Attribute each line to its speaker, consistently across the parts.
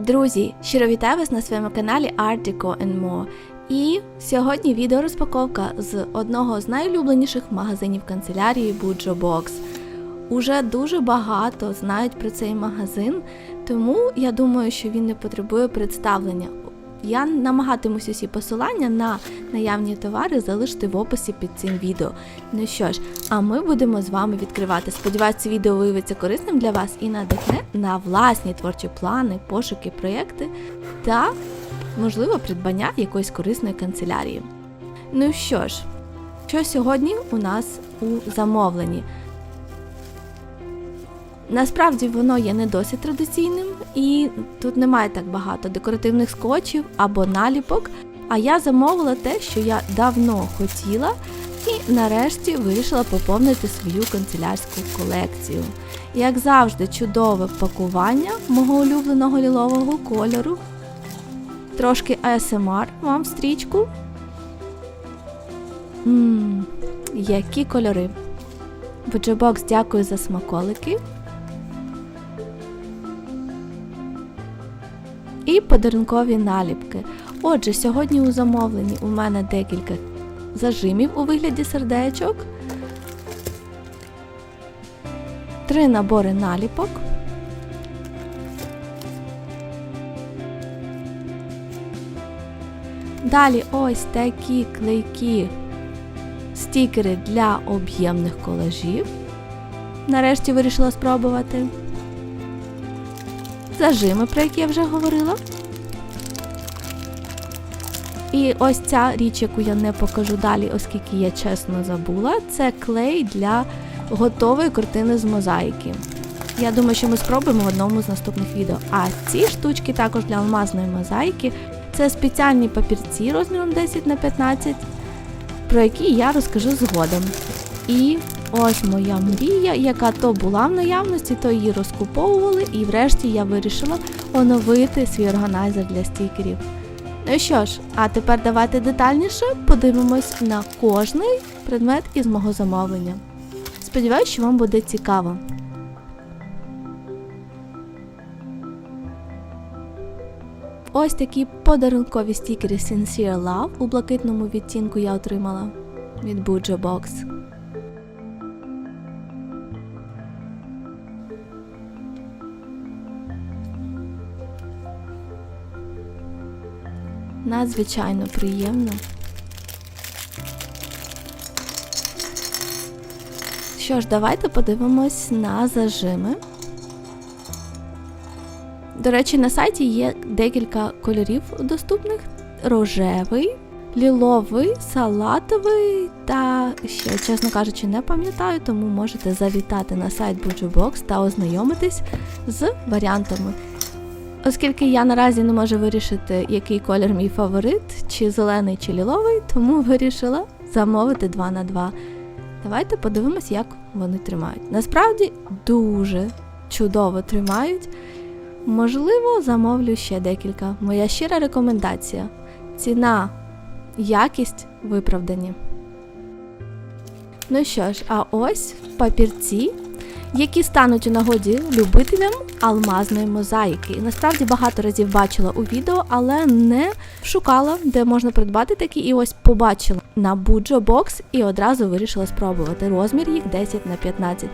Speaker 1: Друзі, щиро вітаю вас на своєму каналі Artico and More. І сьогодні відео розпаковка з одного з найулюбленіших магазинів канцелярії Bujo Box. Уже дуже багато знають про цей магазин, тому я думаю, що він не потребує представлення. Я намагатимусь усі посилання на наявні товари залишити в описі під цим відео. Ну що ж, а ми будемо з вами відкривати. Сподіваюсь, це відео виявиться корисним для вас і надихне на власні творчі плани, пошуки, проєкти та, можливо, придбання якоїсь корисної канцелярії. Ну що ж, що сьогодні у нас у замовленні? Насправді воно є не досить традиційним, і тут немає так багато декоративних скотчів або наліпок. А я замовила те, що я давно хотіла, і нарешті вирішила поповнити свою канцелярську колекцію. Як завжди, чудове пакування мого улюбленого лілового кольору. Трошки ASMR вам в стрічку. Ммм, які кольори. Бокс, дякую за смаколики. І подарункові наліпки. Отже, сьогодні у замовленні у мене декілька зажимів у вигляді сердечок, три набори наліпок. Далі ось такі клейкі стікери для об'ємних колажів. Нарешті вирішила спробувати зажими, про які я вже говорила. І ось ця річ, яку я не покажу далі, оскільки я чесно забула, це клей для готової картини з мозаїки. Я думаю, що ми спробуємо в одному з наступних відео. А ці штучки також для алмазної мозаїки. Це спеціальні папірці розміром 10 на 15, про які я розкажу згодом. І Ось моя мрія, яка то була в наявності, то її розкуповували, і врешті я вирішила оновити свій органайзер для стікерів. Ну що ж, а тепер давайте детальніше подивимось на кожний предмет із мого замовлення. Сподіваюсь, що вам буде цікаво. Ось такі подарункові стікери Sincere Love у блакитному відтінку я отримала від Bujo Box. Надзвичайно приємно. Що ж, давайте подивимось на зажими. До речі, на сайті є декілька кольорів доступних: рожевий, ліловий, салатовий та ще, чесно кажучи, не пам'ятаю, тому можете завітати на сайт Box та ознайомитись з варіантами. Оскільки я наразі не можу вирішити, який колір мій фаворит, чи зелений, чи ліловий, тому вирішила замовити 2 на 2. Давайте подивимось, як вони тримають. Насправді дуже чудово тримають. Можливо, замовлю ще декілька. Моя щира рекомендація. Ціна, якість виправдані. Ну що ж, а ось папірці які стануть у нагоді любителям алмазної мозаїки. І насправді багато разів бачила у відео, але не шукала, де можна придбати такі. І ось побачила на Bujo Box і одразу вирішила спробувати. Розмір їх 10 на 15.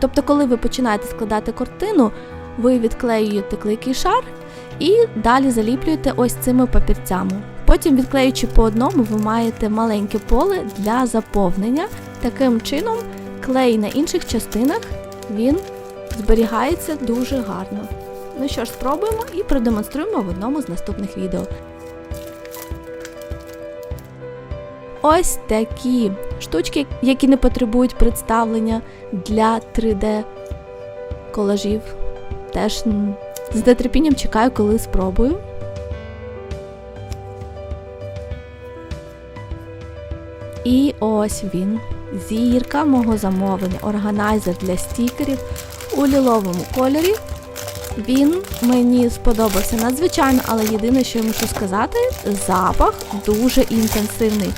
Speaker 1: Тобто, коли ви починаєте складати картину, ви відклеюєте клейкий шар і далі заліплюєте ось цими папірцями. Потім, відклеюючи по одному, ви маєте маленьке поле для заповнення. Таким чином, клей на інших частинах він зберігається дуже гарно. Ну що ж, спробуємо і продемонструємо в одному з наступних відео. Ось такі штучки, які не потребують представлення для 3D колажів. Теж з нетерпінням чекаю, коли спробую. І ось він. Зірка мого замовлення, органайзер для стікерів у ліловому кольорі. Він мені сподобався надзвичайно, але єдине, що я мушу сказати, запах дуже інтенсивний.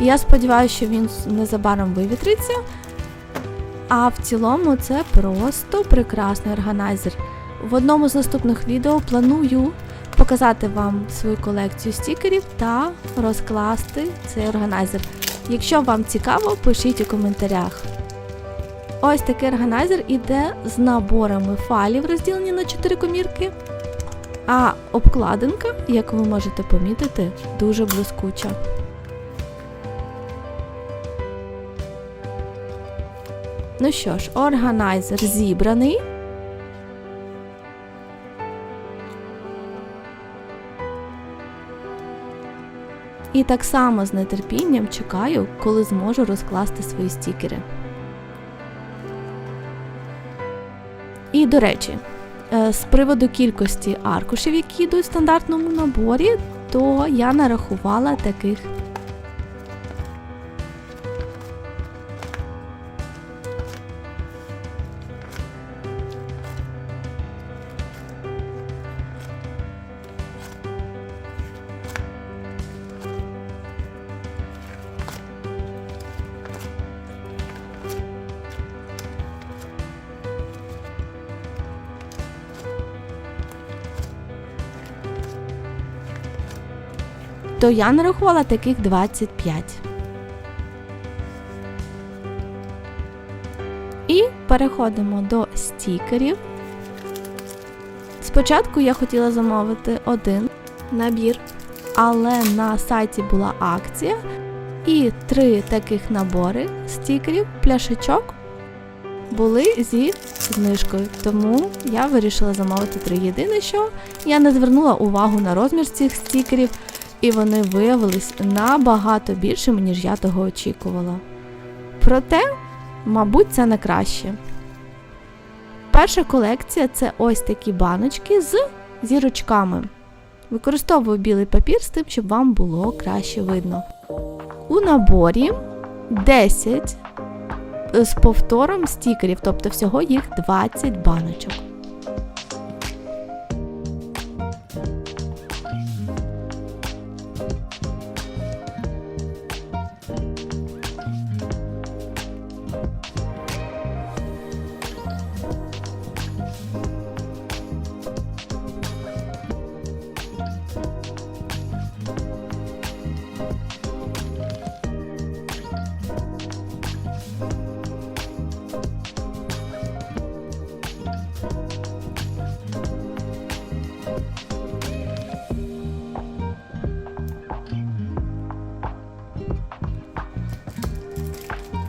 Speaker 1: Я сподіваюся, що він незабаром вивітриться. А в цілому це просто прекрасний органайзер. В одному з наступних відео планую показати вам свою колекцію стікерів та розкласти цей органайзер. Якщо вам цікаво, пишіть у коментарях. Ось такий органайзер іде з наборами файлів, розділені на 4 комірки. А обкладинка, як ви можете помітити, дуже блискуча. Ну що ж, органайзер зібраний. І так само з нетерпінням чекаю, коли зможу розкласти свої стікери. І до речі, е, з приводу кількості аркушів, які йдуть в стандартному наборі, то я нарахувала таких. То я нарахувала таких 25. І переходимо до стікерів. Спочатку я хотіла замовити один набір, але на сайті була акція, і три таких набори стікерів, пляшечок були зі знижкою. Тому я вирішила замовити три. Єдине, що я не звернула увагу на розмір цих стікерів, і вони виявились набагато більшими, ніж я того очікувала. Проте, мабуть, це не краще. Перша колекція це ось такі баночки з зірочками. Використовую білий папір з тим, щоб вам було краще видно. У наборі 10 з повтором стікерів, тобто всього їх 20 баночок.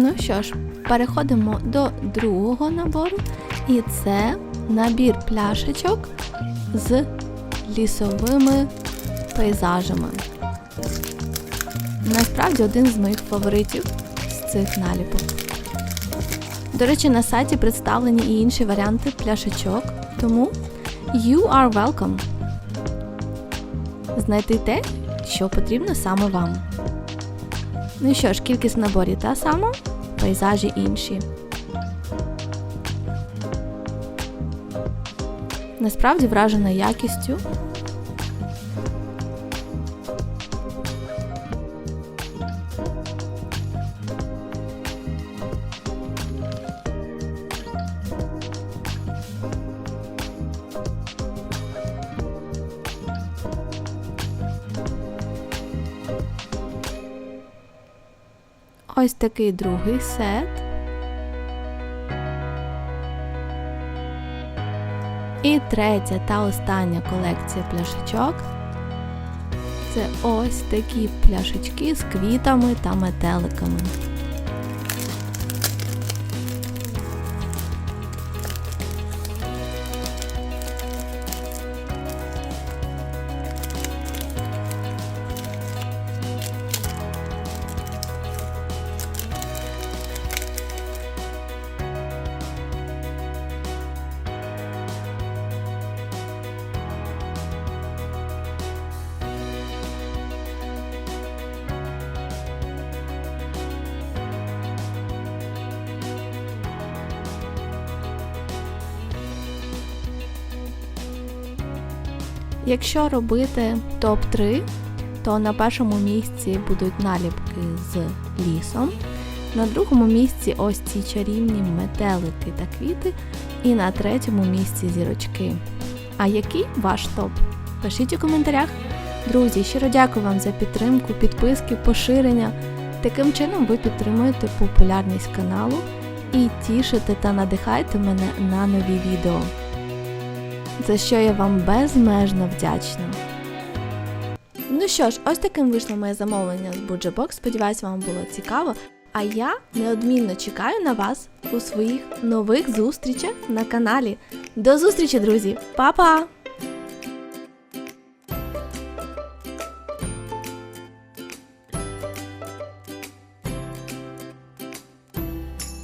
Speaker 1: Ну що ж, переходимо до другого набору, і це набір пляшечок з лісовими пейзажами. Насправді один з моїх фаворитів з цих наліпок. До речі, на сайті представлені і інші варіанти пляшечок, тому you are welcome. Знайти те, що потрібно саме вам. Ну що ж, кількість наборів та сама, пейзажі інші. Насправді вражена якістю. Ось такий другий сет. І третя та остання колекція пляшечок. Це ось такі пляшечки з квітами та метеликами. Якщо робити топ-3, то на першому місці будуть наліпки з лісом. На другому місці ось ці чарівні метелики та квіти. І на третьому місці зірочки. А який ваш топ? Пишіть у коментарях. Друзі, щиро дякую вам за підтримку, підписки, поширення. Таким чином ви підтримуєте популярність каналу і тішите та надихаєте мене на нові відео. За що я вам безмежно вдячна. Ну що ж, ось таким вийшло моє замовлення з Буджебок. Сподіваюсь, вам було цікаво. А я неодмінно чекаю на вас у своїх нових зустрічах на каналі. До зустрічі, друзі! Па-па!